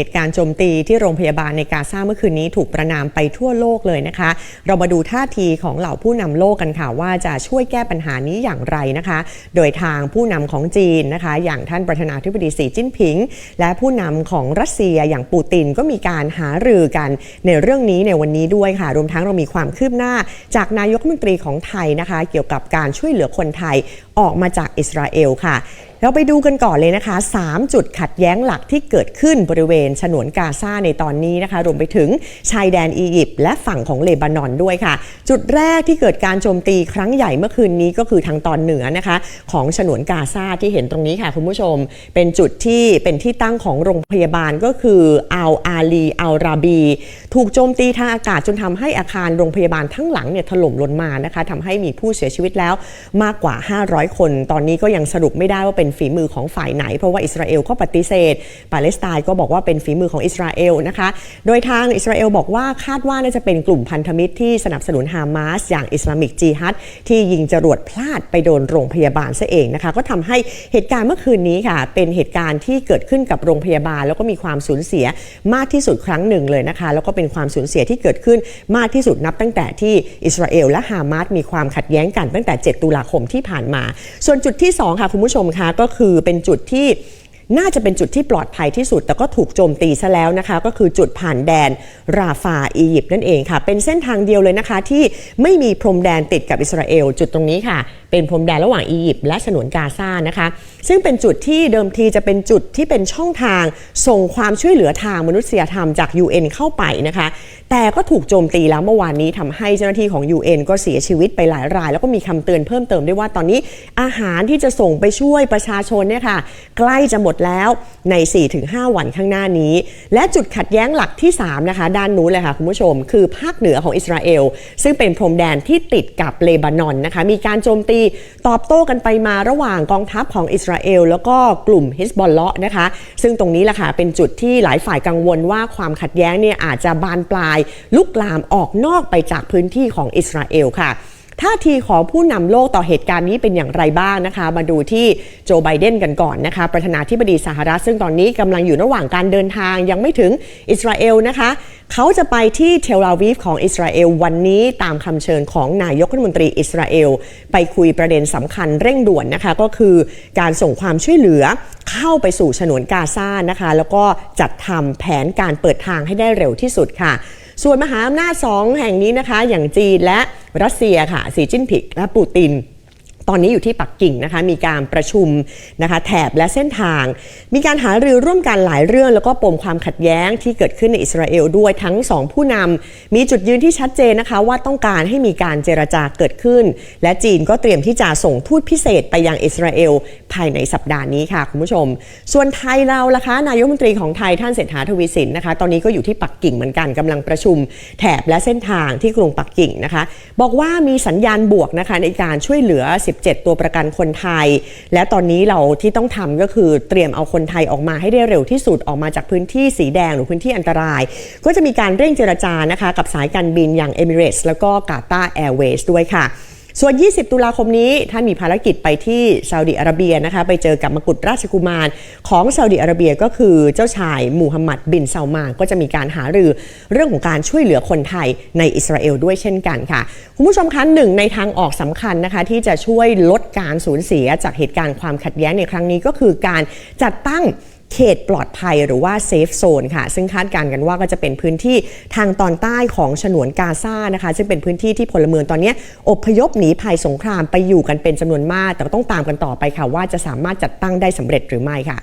เหตุการณ์โจมตีที่โรงพยาบาลในกาซาเมื่อคืนนี้ถูกประนามไปทั่วโลกเลยนะคะ เรามาดูท่าทีของเหล่าผู้นำโลกกันค่ะว่าจะช่วยแก้ปัญหานี้อย่างไรนะคะ โดยทางผู้นำของจีนนะคะ อย่างท่านประธานาธิบดีสีจิ้นผิง และผู้นำของรัสเซียอย่างปูตินก็มีการหารือกันในเรื่องนี้ในวันนี้ด้วยค่ะ รวมทั้งเรามีความคืบหน้า จากนายกรัฐมนตรีของไทยนะคะ เกี่ยวกับการช่วยเหลือคนไทยออกมาจากอิสราเอลค่ะเราไปดูกันก่อนเลยนะคะ 3 จุดขัดแย้งหลักที่เกิดขึ้นบริเวณฉนวนกาซาในตอนนี้นะคะ รวมไปถึงชายแดนอียิปต์และฝั่งของเลบานอนด้วยค่ะ จุดแรกที่เกิดการโจมตีครั้งใหญ่เมื่อคืนนี้ก็คือทางตอนเหนือนะคะ ของฉนวนกาซาที่เห็นตรงนี้ค่ะคุณผู้ชม เป็นจุดที่เป็นที่ตั้งของโรงพยาบาลก็คืออัลอาลีอัลราบี ถูกโจมตีทางอากาศจนทำให้อาคารโรงพยาบาลทั้งหลังเนี่ยถล่มลงมานะคะทำให้มีผู้เสียชีวิตแล้วมากกว่า 500 คน ตอนนี้ก็ยังสรุปไม่ได้ว่าเป็นฝีมือของฝ่ายไหน เพราะว่าอิสราเอลก็ปฏิเสธ ปาเลสไตน์ก็บอกว่าเป็นฝีมือของอิสราเอลนะคะ โดยทางอิสราเอลบอกว่าคาดว่าน่าจะเป็นกลุ่มพันธมิตรที่สนับสนุนฮามาสอย่างอิสลามิกจีฮัดที่ยิงจรวดพลาดไปโดนโรงพยาบาลซะเองนะคะ ก็ทำให้เหตุการณ์เมื่อคืนนี้ค่ะ เป็นเหตุการณ์ที่เกิดขึ้นกับโรงพยาบาล แล้วก็มีความสูญเสียมากที่สุดครั้งหนึ่งเลยนะคะ แล้วก็เป็นความสูญเสียที่เกิดขึ้นมากที่สุดนับตั้งแต่ที่อิสราเอลและฮามาสมีความขัดแย้งกันตั้งแต่ 7 ตุลาคมที่ผ่านมา ส่วนจุดที่ 2 ค่ะ คุณผู้ชมคะก็คือเป็นจุดที่ น่าจะเป็นจุดที่ปลอดภัยที่สุด แต่ก็ถูกโจมตีซะแล้วนะคะ ก็คือจุดผ่านแดนราฟาอียิปต์นั่นเองค่ะ เป็นเส้นทางเดียวเลยนะคะที่ไม่มีพรมแดนติดกับอิสราเอล จุดตรงนี้ค่ะ เป็นพรมแดนระหว่างอียิปต์และฉนวนกาซานะคะ ซึ่งเป็นจุดที่เดิมทีจะเป็นจุดที่เป็นช่องทางส่งความช่วยเหลือทางมนุษยธรรมจาก UN เข้าไปนะคะ แต่ก็ถูกโจมตีแล้วเมื่อวานนี้ทำให้เจ้าหน้าที่ของ UN ก็เสียชีวิตไปหลายราย แล้วก็มีคำเตือนเพิ่มเติมด้วยว่าตอนนี้อาหารที่จะส่งไปช่วยประชาชนเนี่ยค่ะใกล้จะหมดแล้วใน 4-5 วันข้างหน้านี้ และจุดขัดแย้งหลักที่ 3 นะคะ ด้านนู้นเลยค่ะคุณผู้ชม คือภาคเหนือของอิสราเอลซึ่งเป็นพรมแดนที่ติดกับเลบานอนนะคะมีการโจมตีตอบโต้กันไปมาระหว่างกองทัพของอิสราเอลแล้วก็กลุ่มฮิสบอลเลาะนะคะ ซึ่งตรงนี้แหละค่ะเป็นจุดที่หลายฝ่ายกังวลว่าความขัดแย้งเนี่ยอาจจะบานปลายลุกลามออกนอกไปจากพื้นที่ของอิสราเอลค่ะ ท่าทีของผู้นำโลกต่อเหตุการณ์นี้เป็นอย่างไรบ้างนะคะ มาดูที่โจไบเดนกันก่อนนะคะ ประธานาธิบดีสหรัฐซึ่งตอนนี้กำลังอยู่ระหว่างการเดินทางยังไม่ถึงอิสราเอลนะคะ เขาจะไปที่เทลอาวีฟของอิสราเอลวันนี้ตามคำเชิญของนายกรัฐมนตรีอิสราเอล ไปคุยประเด็นสำคัญเร่งด่วนนะคะก็คือการส่งความช่วยเหลือเข้าไปสู่ฉนวนกาซานะคะ แล้วก็จัดทำแผนการเปิดทางให้ได้เร็วที่สุดค่ะ ส่วนมหาอำนาจสองแห่งนี้นะคะ อย่างจีนและรัสเซียค่ะสีจิ้นผิงและปูติน ตอนนี้อยู่ที่ปักกิ่งนะคะมีการประชุมนะคะแถบและเส้นทาง มีการหารือร่วมกันหลายเรื่อง แล้วก็ปมความขัดแย้งที่เกิดขึ้นในอิสราเอลด้วยทั้งสองผู้นำมีจุดยืนที่ชัดเจนนะคะ ว่าต้องการให้มีการเจรจาเกิดขึ้น และจีนก็เตรียมที่จะส่งทูตพิเศษไปยังอิสราเอลภายในสัปดาห์นี้ค่ะคุณผู้ชม ส่วนไทยเราล่ะคะนายกรัฐมนตรีของไทยท่านเศรษฐาทวีสินนะคะ ตอนนี้ก็อยู่ที่ปักกิ่งเหมือนกันกำลังประชุม แถบและเส้นทางที่กรุงปักกิ่งนะคะ บอกว่ามีสัญญาณบวกนะคะในการช่วยเหลือ17 ตัวประกันคนไทย และตอนนี้เราที่ต้องทำก็คือเตรียมเอาคนไทยออกมาให้ได้เร็วที่สุดออกมาจากพื้นที่สีแดงหรือพื้นที่อันตราย ก็จะมีการเร่งเจรจานะคะกับสายการบินอย่างเอมิเรตส์แล้วก็กาตาร์แอร์เวย์ด้วยค่ะ ส่วน 20 ตุลาคมนี้ท่านมีภารกิจไปที่ซาอุดิอาระเบียนะคะไปเจอกับมกุฎราชกุมารของซาอุดิอาระเบียก็คือเจ้าชายมูฮัมหมัดบินซาลมานก็จะมีการหารือเรื่องของการช่วยเหลือคนไทยในอิสราเอลด้วยเช่นกันค่ะ คุณผู้ชมคะหนึ่งในทางออกสำคัญนะคะที่จะช่วยลดการสูญเสียจากเหตุการณ์ความขัดแย้งในครั้งนี้ก็คือการจัดตั้ง เขตปลอดภัยหรือว่าเซฟโซนค่ะ ซึ่งคาดการณ์กันว่าก็จะเป็นพื้นที่ทางตอนใต้ของฉนวนกาซานะคะ ซึ่งเป็นพื้นที่ที่พลเมืองตอนนี้อพยพหนีภัยสงครามไปอยู่กันเป็นจำนวนมาก แต่ต้องตามกันต่อไปค่ะ ว่าจะสามารถจัดตั้งได้สำเร็จหรือไม่ค่ะ